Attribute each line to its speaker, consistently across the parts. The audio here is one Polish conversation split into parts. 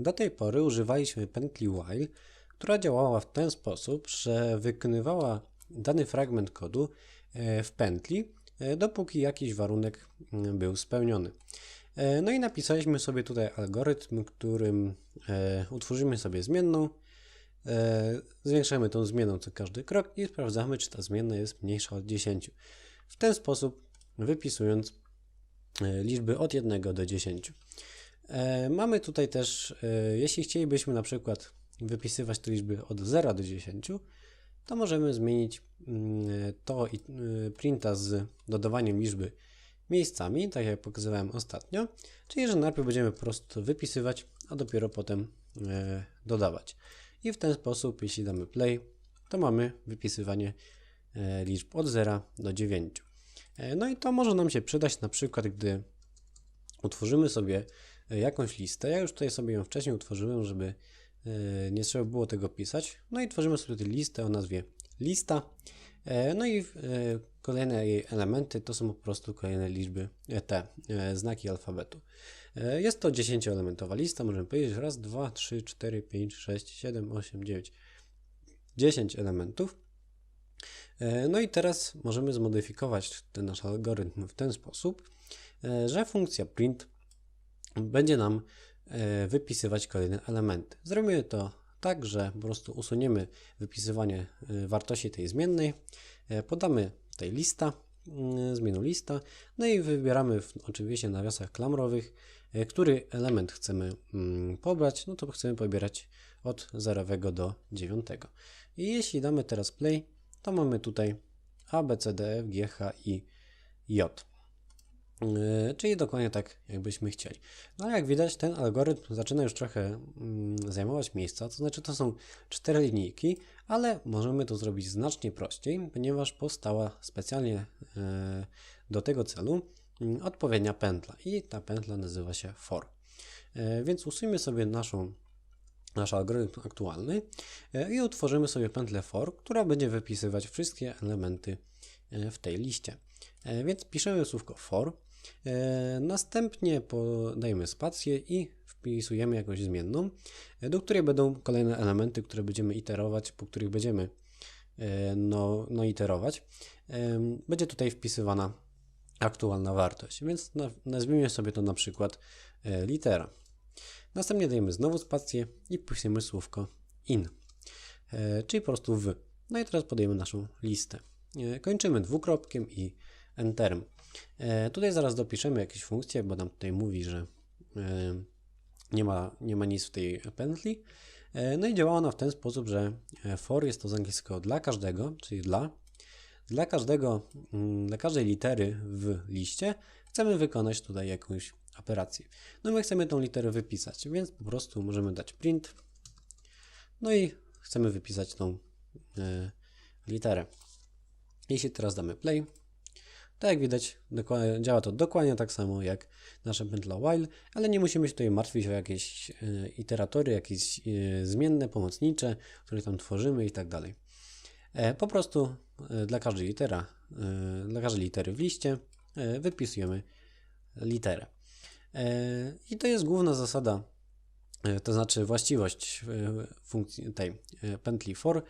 Speaker 1: Do tej pory używaliśmy pętli while, która działała w ten sposób, że wykonywała dany fragment kodu e, w pętli, e, dopóki jakiś warunek mm, był spełniony. E, No i napisaliśmy sobie tutaj algorytm, którym utworzymy sobie zmienną, zwiększamy tą zmienną co każdy krok i sprawdzamy, czy ta zmienna jest mniejsza od 10. W ten sposób wypisując liczby od 1 do 10. E, Mamy tutaj też, e, jeśli chcielibyśmy na przykład wypisywać te liczby od 0 do 10, to możemy zmienić mm, to y, printa z dodawaniem liczby miejscami, tak jak pokazywałem ostatnio, czyli że najpierw będziemy po prostu wypisywać, a dopiero potem e, dodawać. I w ten sposób, jeśli damy play, to mamy wypisywanie e, liczb od 0 do 9. E, No i to może nam się przydać na przykład, gdy utworzymy sobie e, jakąś listę. Ja już tutaj sobie ją wcześniej utworzyłem, żeby e, nie trzeba było tego pisać. No i tworzymy sobie tę listę o nazwie lista. E, No i e, kolejne jej elementy to są po prostu kolejne liczby, te znaki alfabetu. Jest to 10-elementowa lista, możemy powiedzieć raz, dwa, trzy, cztery, pięć, sześć, siedem, osiem, dziewięć, 10 elementów. No i teraz możemy zmodyfikować ten nasz algorytm w ten sposób, że funkcja print będzie nam e, wypisywać kolejne elementy. Zrobimy to tak, że po prostu usuniemy wypisywanie e, wartości tej zmiennej, e, podamy tej lista, mm, zmienu lista, no i wybieramy w, oczywiście na nawiasach klamrowych, który element chcemy mm, pobrać, no to chcemy pobierać od 0 do 9. I jeśli damy teraz play, to mamy tutaj A, B, C, D, F, G, H, I, J. Yy, Czyli dokładnie tak, jakbyśmy chcieli. No ale jak widać, ten algorytm zaczyna już trochę mm, zajmować miejsca, to znaczy to są cztery linijki, ale możemy to zrobić znacznie prościej, ponieważ powstała specjalnie e, do tego celu mm, odpowiednia pętla i ta pętla nazywa się for. E, Więc usuńmy sobie naszą, nasz algorytm aktualny i utworzymy sobie pętlę for, która będzie wypisywać wszystkie elementy w tej liście. Więc piszemy słówko for, następnie podajemy spację i wpisujemy jakąś zmienną, e, do której będą kolejne elementy, które będziemy iterować, po których będziemy e, no, no iterować. Będzie tutaj wpisywana aktualna wartość, więc na- nazwijmy sobie to na przykład e, litera. Następnie dajemy znowu spację i wpisujemy słówko in, e, czyli po prostu w. No i teraz podajemy naszą listę. E, Kończymy dwukropkiem i enterem. E, Tutaj zaraz dopiszemy jakieś funkcje, bo nam tutaj mówi, że e, nie ma, nie ma nic w tej pętli. E, No i działa ona w ten sposób, że for jest to z angielskiego dla każdego, czyli dla. Dla każdego, mm, dla każdej litery w liście chcemy wykonać tutaj jakąś operację. No my chcemy tą literę wypisać, więc po prostu możemy dać print. No i chcemy wypisać tą literę. Jeśli teraz damy play, to jak widać działa to dokładnie tak samo jak nasza pętla while, ale nie musimy się tutaj martwić o jakieś e, iteratory, jakieś e, zmienne, pomocnicze, które tam tworzymy i tak dalej. E, po prostu dla każdej litera, dla każdej litery w liście wypisujemy literę. I to jest główna zasada, to znaczy właściwość funkcji tej pętli for.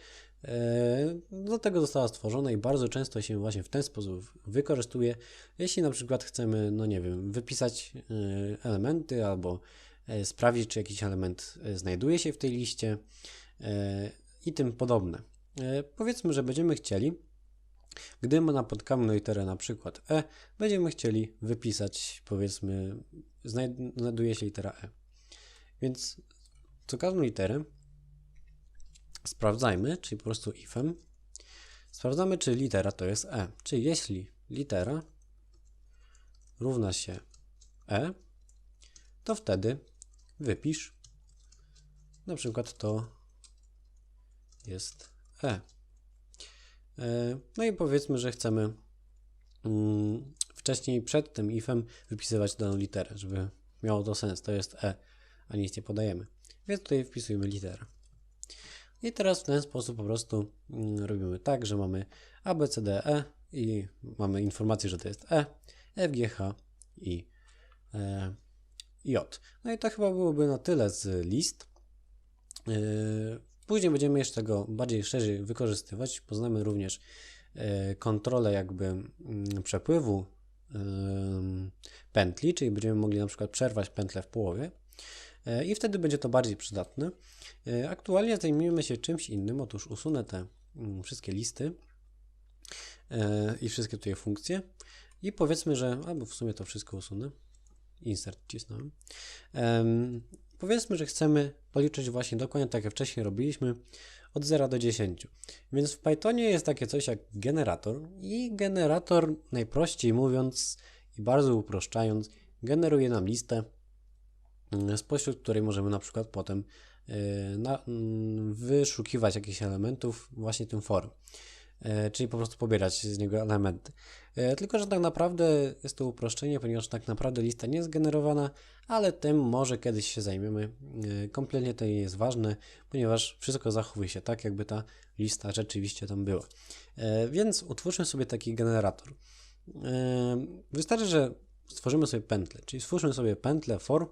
Speaker 1: E, Do tego została stworzona i bardzo często się właśnie w ten sposób wykorzystuje. Jeśli na przykład chcemy, no nie wiem, wypisać e, elementy albo e, sprawdzić, czy jakiś element znajduje się w tej liście i tym podobne. Powiedzmy, że będziemy chcieli, gdy napotkamy literę na przykład E, będziemy chcieli wypisać, powiedzmy, znajd- znajduje się litera E. Więc co każdą literę sprawdzajmy, czyli po prostu ifem, sprawdzamy, czy litera to jest E. Czyli jeśli litera równa się E, to wtedy wypisz, na przykład to jest E. E, No i powiedzmy, że chcemy mm, wcześniej przed tym ifem wypisywać daną literę, żeby miało to sens. To jest E, a nic nie podajemy. Więc tutaj wpisujemy literę. I teraz w ten sposób po prostu mm, robimy tak, że mamy A, B, C, D, E i mamy informację, że to jest E, F, G, H i, e, J. No i to chyba byłoby na tyle z list. Yy, Później będziemy jeszcze tego bardziej szerzej wykorzystywać. Poznamy również yy, kontrolę jakby mm, przepływu pętli, czyli będziemy mogli na przykład przerwać pętlę w połowie i wtedy będzie to bardziej przydatne. Yy, Aktualnie zajmujemy się czymś innym. Otóż usunę te mm, wszystkie listy yy, i wszystkie tutaj funkcje i powiedzmy, że albo w sumie to wszystko usunę. Insert wcisnąłem. Em, powiedzmy, że chcemy policzyć właśnie dokładnie tak jak wcześniej robiliśmy od 0 do 10. Więc w Pythonie jest takie coś jak generator i generator najprościej mówiąc i bardzo uproszczając generuje nam listę spośród której możemy na przykład potem y, na, mm, wyszukiwać jakichś elementów właśnie tym for. E, czyli po prostu pobierać z niego elementy. Tylko, że tak naprawdę jest to uproszczenie, ponieważ tak naprawdę lista nie jest generowana, ale tym może kiedyś się zajmiemy. Kompletnie to nie jest ważne, ponieważ wszystko zachowuje się tak, jakby ta lista rzeczywiście tam była. Więc utwórzmy sobie taki generator. Wystarczy, że stworzymy sobie pętlę, czyli stwórzmy sobie pętlę for.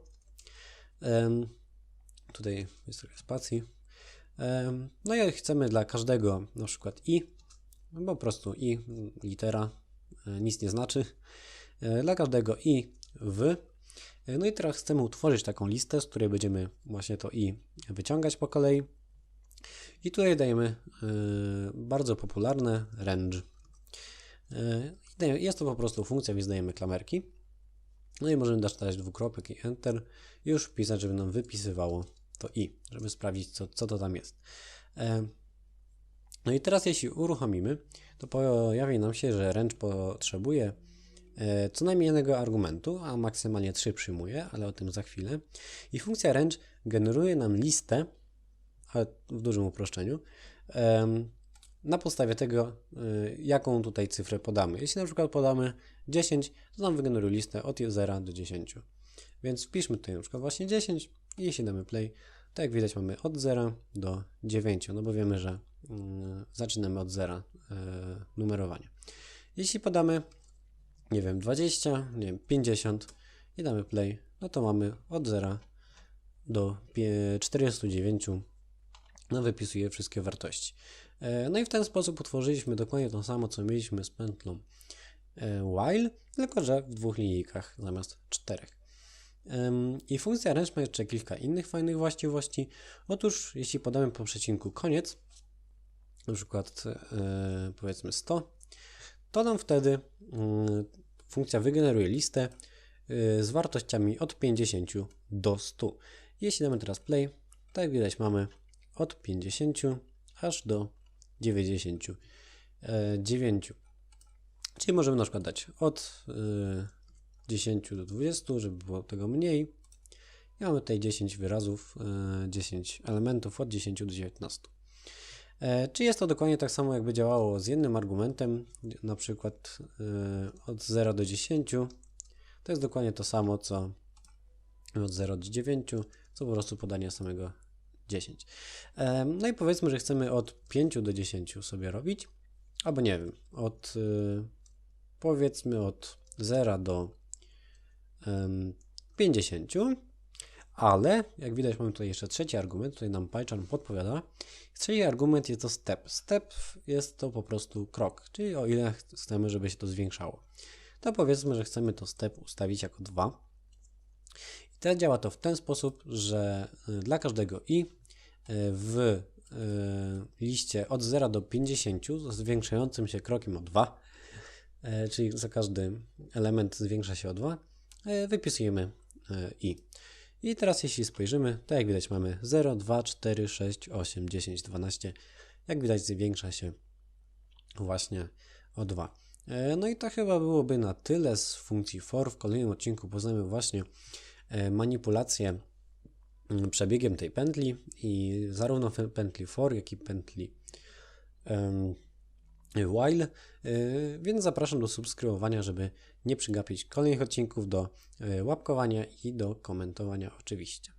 Speaker 1: Tutaj jest trochę spacji. No i chcemy dla każdego na przykład i, no po prostu i litera e, nic nie znaczy. E, Dla każdego i w. E, No i teraz chcemy utworzyć taką listę, z której będziemy właśnie to i wyciągać po kolei. I tutaj dajemy bardzo popularne range. Jest to po prostu funkcja, więc dajemy klamerki. No i możemy dać dwukropek i enter i już wpisać, żeby nam wypisywało to i, żeby sprawdzić, co, co to tam jest. E, No i teraz, jeśli uruchomimy, to pojawi nam się, że range potrzebuje e, co najmniej jednego argumentu, a maksymalnie 3 przyjmuje, ale o tym za chwilę. I funkcja range generuje nam listę, ale w dużym uproszczeniu, na podstawie tego, y, jaką tutaj cyfrę podamy. Jeśli na przykład podamy 10, to nam wygeneruje listę od 0 do 10. Więc wpiszmy tutaj na przykład właśnie 10 i jeśli damy play, to jak widać mamy od 0 do 9, no bo wiemy, że y, zaczynamy od 0 y, numerowanie. Jeśli podamy, nie wiem, 20, nie wiem, 50 i damy play, no to mamy od 0 do pie- 49 no, wypisuje wszystkie wartości. E, No i w ten sposób utworzyliśmy dokładnie to samo, co mieliśmy z pętlą e, while, tylko że w dwóch linijkach zamiast czterech. I funkcja range ma jeszcze kilka innych fajnych właściwości. Otóż, jeśli podamy po przecinku koniec, na przykład e, powiedzmy 100, to nam wtedy mm, funkcja wygeneruje listę z wartościami od 50 do 100. Jeśli damy teraz play, tak jak widać mamy od 50 aż do 99. Czyli możemy na przykład dać od y, 10 do 20, żeby było tego mniej. I mamy tutaj 10 wyrazów, y, 10 elementów od 10 do 19. E, Czy jest to dokładnie tak samo, jakby działało z jednym argumentem, na przykład od 0 do 10? To jest dokładnie to samo, co od 0 do 9, co po prostu podanie samego 10. Em, No i powiedzmy, że chcemy od 5 do 10 sobie robić, albo nie wiem, od y, powiedzmy od 0 do em, 50, ale jak widać mamy tutaj jeszcze trzeci argument, tutaj nam PyCharm podpowiada. Trzeci argument jest to step. Step jest to po prostu krok, czyli o ile chcemy, żeby się to zwiększało. To powiedzmy, że chcemy to step ustawić jako 2. I teraz działa to w ten sposób, że y, dla każdego i w y, liście od 0 do 50 z zwiększającym się krokiem o 2, y, czyli za każdy element zwiększa się o 2, y, wypisujemy i. I teraz jeśli spojrzymy, to jak widać mamy 0, 2, 4, 6, 8, 10, 12. Jak widać zwiększa się właśnie o 2. E, No i to chyba byłoby na tyle z funkcji for. W kolejnym odcinku poznamy właśnie e, manipulację przebiegiem tej pętli i zarówno fe- pętli for, jak i pętli while, więc zapraszam do subskrybowania, żeby nie przegapić kolejnych odcinków, do e, łapkowania i do komentowania oczywiście.